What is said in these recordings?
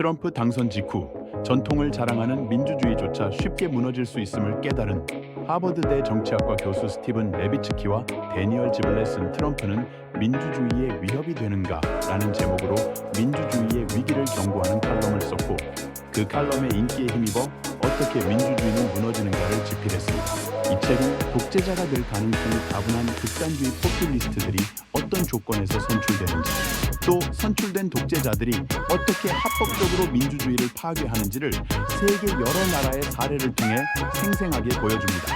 트럼프 당선 직후 전통을 자랑하는 민주주의조차 쉽게 무너질 수 있음을 깨달은 하버드대 정치학과 교수 스티븐 레비츠키와 데니얼 지블렛 쓴 트럼프는 민주주의의 위협이 되는가 라는 제목으로 민주주의의 위기를 경고하는 칼럼을 썼고 그 칼럼의 인기에 힘입어 어떻게 민주주의는 무너지는가를 집필했습니다. 이 책은 독재자가 될 가능성이 다분한 극단주의 포퓰리스트들이 어떤 조건에서 선출되는지 또 선출된 독재자들이 어떻게 합법적으로 민주주의를 파괴하는지를 세계 여러 나라의 사례를 통해 생생하게 보여줍니다.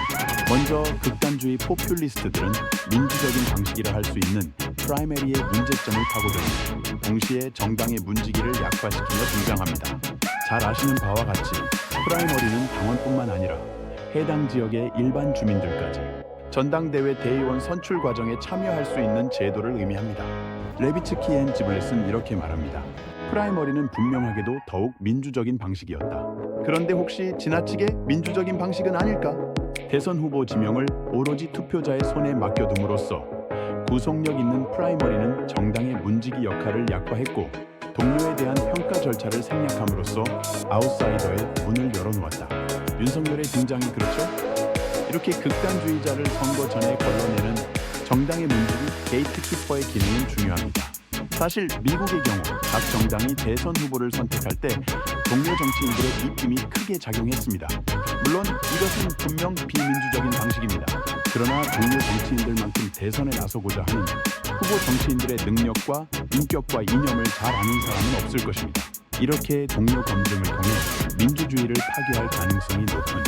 먼저 극단주의 포퓰리스트들은 민주적인 방식이라 할 수 있는 프라이머리의 문제점을 파고듭니다. 동시에 정당의 문지기를 약화시키며 등장합니다. 잘 아시는 바와 같이 프라이머리는 당원뿐만 아니라 해당 지역의 일반 주민들까지 전당대회 대의원 선출 과정에 참여할 수 있는 제도를 의미합니다. 레비츠키 앤 지블렛은 이렇게 말합니다. 프라이머리는 분명하게도 더욱 민주적인 방식이었다. 그런데 혹시 지나치게 민주적인 방식은 아닐까? 대선 후보 지명을 오로지 투표자의 손에 맡겨둠으로써 구속력 있는 프라이머리는 정당의 문지기 역할을 약화했고 동료에 대한 평가 절차를 생략함으로써 아웃사이더의 문을 열어놓았다. 윤석열의 등장이 그렇죠? 이렇게 극단주의자를 선거 전에 걸러내는 정당의 문지기 게이트키퍼의 기능은 중요합니다. 사실 미국의 경우 각 정당이 대선 후보를 선택할 때 동료 정치인들의 입김이 크게 작용했습니다. 물론 이것은 분명 비민주적인 방식입니다. 그러나 동료 정치인들만큼 대선에 나서고자 하는 후보 정치인들의 능력과 인격과 이념을 잘 아는 사람은 없을 것입니다. 이렇게 동료 검증을 통해 민주주의를 파괴할 가능성이 높은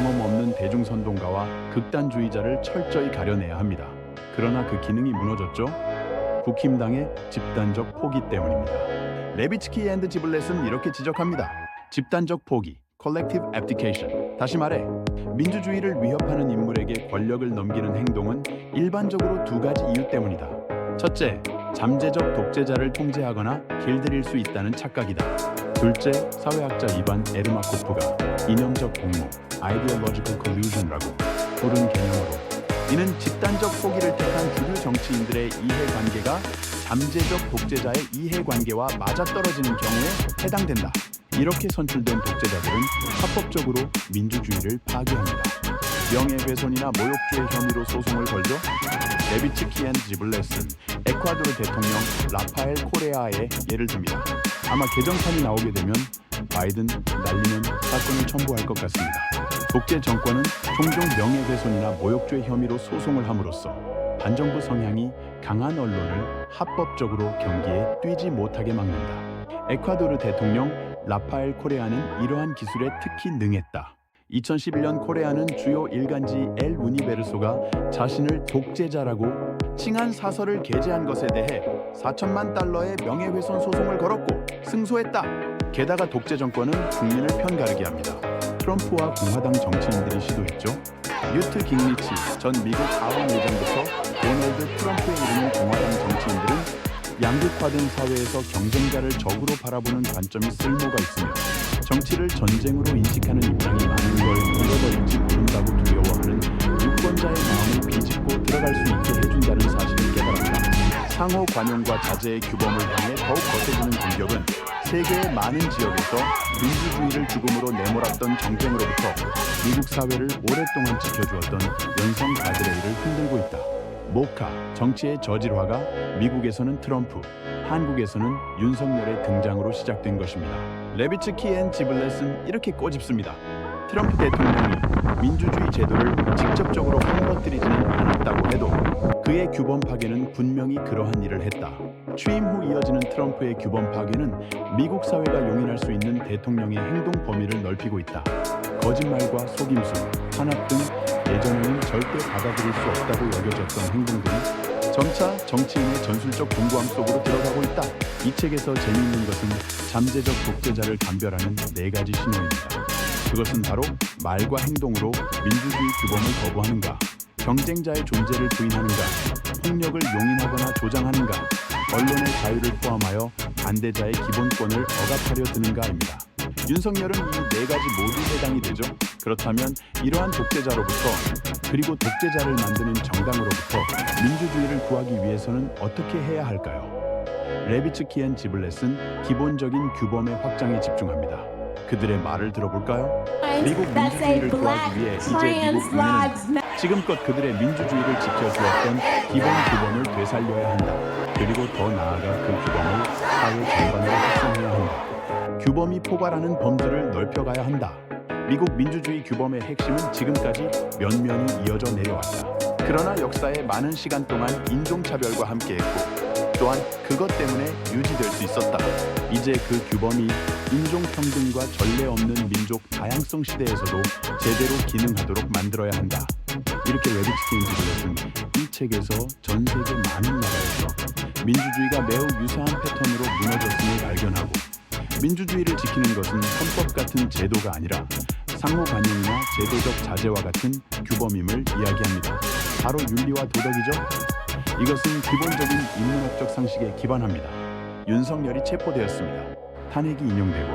경험 없는 대중선동가와 극단주의자를 철저히 가려내야 합니다. 그러나 그 기능이 무너졌죠? 국힘당의 집단적 포기 때문입니다. 레비츠키 앤드 지블렛은 이렇게 지적합니다. 집단적 포기, collective abdication. 다시 말해, 민주주의를 위협하는 인물에게 권력을 넘기는 행동은 일반적으로 두 가지 이유 때문이다. 첫째, 잠재적 독재자를 통제하거나 길들일 수 있다는 착각이다. 둘째, 사회학자 이반 에르마코프가 이념적 공모, ideological collusion라고 부른 개념으로 이는 집단적 포기를 택한 주류 정치인들의 이해관계가 잠재적 독재자의 이해관계와 맞아떨어지는 경우에 해당된다. 이렇게 선출된 독재자들은 합법적으로 민주주의를 파괴합니다. 명예훼손이나 모욕죄 혐의로 소송을 걸죠. 레비츠키 앤 지블렛은 에콰도르 대통령 라파엘 코레아의 예를 듭니다. 아마 개정판이 나오게 되면 바이든 날리면 사건을 첨부할 것 같습니다. 독재 정권은 종종 명예훼손이나 모욕죄 혐의로 소송을 함으로써 반정부 성향이 강한 언론을 합법적으로 경기에 뛰지 못하게 막는다. 에콰도르 대통령 라파엘 코레아는 이러한 기술에 특히 능했다. 2011년 코레아는 주요 일간지 엘 우니베르소가 자신을 독재자라고 칭한 사설을 게재한 것에 대해 4천만 달러의 명예훼손 소송을 걸었고 승소했다. 게다가 독재 정권은 국민을 편가르게 합니다. 트럼프와 공화당 정치인들이 시도했죠. 뉴트 깅리치 전 미국 하원 의장부터 도널드 트럼프에 이르는 공화당 정치인들은 양극화된 사회에서 경쟁자를 적으로 바라보는 관점이 쓸모가 있으며 정치를 전쟁으로 인식하는 입장이 들어갈 수 있게 해준다는 사실을 깨달았다. 상호 관용과 자제의 규범을 향해 더욱 거세지는 공격은 세계의 많은 지역에서 민주주의를 죽음으로 내몰았던 정쟁으로부터 미국 사회를 오랫동안 지켜주었던 연성 가드레일을 흔들고 있다. 모카, 정치의 저질화가 미국에서는 트럼프, 한국에서는 윤석열의 등장으로 시작된 것입니다. 레비츠키 앤 지블렛은 이렇게 꼬집습니다. 트럼프 대통령이 민주주의 제도를 직접적으로 허물어뜨리지는 않았다고 해도 그의 규범 파괴는 분명히 그러한 일을 했다. 취임 후 이어지는 트럼프의 규범 파괴는 미국 사회가 용인할 수 있는 대통령의 행동 범위를 넓히고 있다. 거짓말과 속임수, 탄압 등 예전에는 절대 받아들일 수 없다고 여겨졌던 행동들이 점차 정치인의 전술적 공고함 속으로 들어가고 있다. 이 책에서 재미있는 것은 잠재적 독재자를 감별하는 네 가지 신호입니다. 그것은 바로 말과 행동으로 민주주의 규범을 거부하는가, 경쟁자의 존재를 부인하는가, 폭력을 용인하거나 조장하는가, 언론의 자유를 포함하여 반대자의 기본권을 억압하려 드는가입니다. 윤석열은 이 네 가지 모두 해당이 되죠. 그렇다면 이러한 독재자로부터 그리고 독재자를 만드는 정당으로부터 민주주의를 구하기 위해서는 어떻게 해야 할까요? 레비츠키 앤 지블렛은 기본적인 규범의 확장에 집중합니다. 그들의 말을 들어볼까요? 미국 민주주의를 구하기 위해 이제 미국 국민은. 지금껏 그들의 민주주의를 지켜주었던 기본 규범을 되살려야 한다. 그리고 더 나아가 그 규범을 사회 전반으로 확산해야 한다. 규범이 포괄하는 범주를 넓혀가야 한다. 미국 민주주의 규범의 핵심은 지금까지 면면이 이어져 내려왔다. 그러나 역사의 많은 시간 동안 인종차별과 함께했고 또한 그것 때문에 유지될 수 있었다. 이제 그 규범이 인종평등과 전례 없는 민족 다양성 시대에서도 제대로 기능하도록 만들어야 한다. 이렇게 레비치킨 지블렛은 이 책에서 전 세계 많은 나라에서 민주주의가 매우 유사한 패턴으로 무너졌음을 발견하고 민주주의를 지키는 것은 헌법 같은 제도가 아니라 상호 관용이나 제도적 자제와 같은 규범임을 이야기합니다. 바로 윤리와 도덕이죠. 이것은 기본적인 인문학적 상식에 기반합니다. 윤석열이 체포되었습니다. 탄핵이 인용되고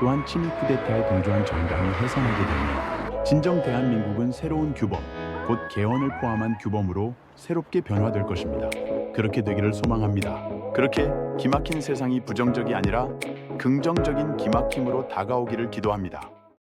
또한 친위 쿠데타에 동조한 정당이 해산하게 되면 진정 대한민국은 새로운 규범, 곧 개헌을 포함한 규범으로 새롭게 변화될 것입니다. 그렇게 되기를 소망합니다. 그렇게 기막힌 세상이 부정적이 아니라 긍정적인 기막힘으로 다가오기를 기도합니다.